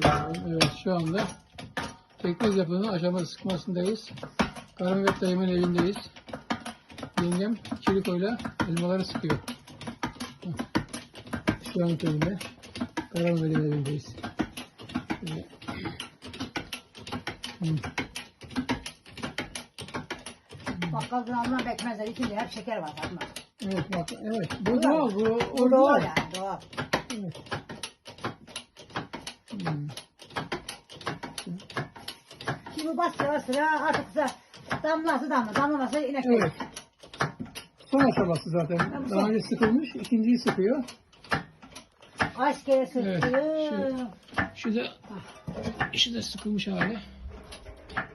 Evet şu anda pekmez yapının aşama sıkmasındayız. Karamet dayımın evindeyiz. Yengem çilikoyla elmaları sıkıyor. Şu an köyünde. Karamet'in evindeyiz. Şöyle. Hı. Bakkaldan alınan pekmezler içinde hep şeker var Fatma. Evet bak evet. Bu doğal bu Bu doğal yani doğal. Hmm. Şimdi bastıra bastıra artık da damlası damla damlaması inek Evet. Son aşaması zaten. Daha önce sıkılmış, ikinciyi sıkıyor. Kaç kere. Evet, Şu da, şu da sıkılmış hali.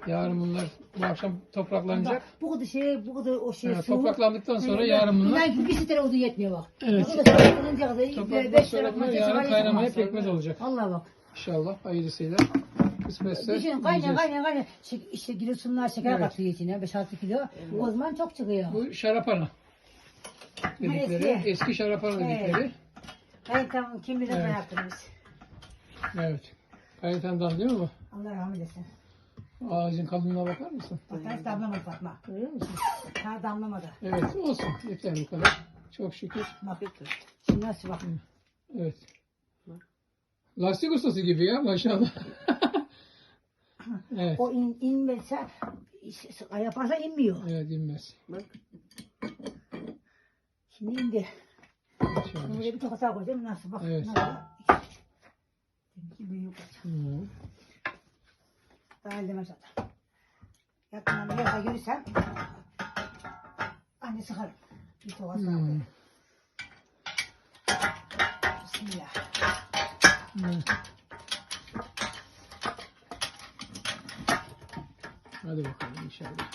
Yarın bunlar bu akşam topraklanacak. Bu kadar şey, bu kadar o şey. Su- topraklandıktan sonra yarın bunlar İnan ki bir sitere olduğu yetmiyor bak. Evet. Beş sonra bunlar yarın kaynamaya pekmez olacak. Allah bak. İnşallah hayırlısıyla. Kısmetse Düşün kaynayan yiyeceğiz. kaynayan kaynayan. Şek- İşte şeker Evet. katıyor içine 5-6 kilo. O zaman çok çıkıyor. Bu şarapana dedikleri. eski. Eski şarapana Evet. dedikleri. Ben tam kim bilir ne Evet. yaptınız. Evet. Kayıtandan değil mi bu? Allah rahmet eylesin. Ağacın kalınlığına bakar mısın? Hiç damlamadı Fatma. Görüyor musun? Ha damlamadı. Evet olsun. Yeter bu kadar. Çok şükür. Bak. Şimdi nasıl bak. Evet. Lastik ustası gibi ya maşallah. evet. O in, inmezse yaparsa inmiyor. Evet inmez. Şimdi indi. İnşallah. Buraya bir tokata koyacağım. Nasıl bak. Evet. Nasıl? Deminki büyük olacak. Daha elleme zaten. Yakından bir yerde görürsem anne sıkarım. Bir tokata Hı. koyayım. Hı. Hadi bakalım inşallah.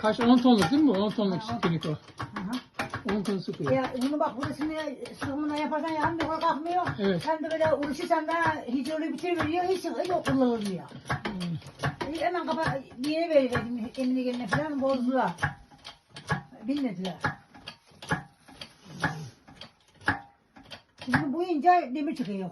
Kaç 10 tonluk değil mi bu? 10 tonluk Ha, on. o. Aha. 10 ton sıkıyor. Ya bunu bak burasını sığımına yaparsan yarın bir kalkmıyor. Evet. Sen de böyle uğraşırsan da hiç öyle bitirmiyor. Hiç yok kullanılmıyor. E, Hemen kapa bir yere veriverdim Emine geline falan bozdular. Bilmediler. Şimdi bu ince demir çıkıyor.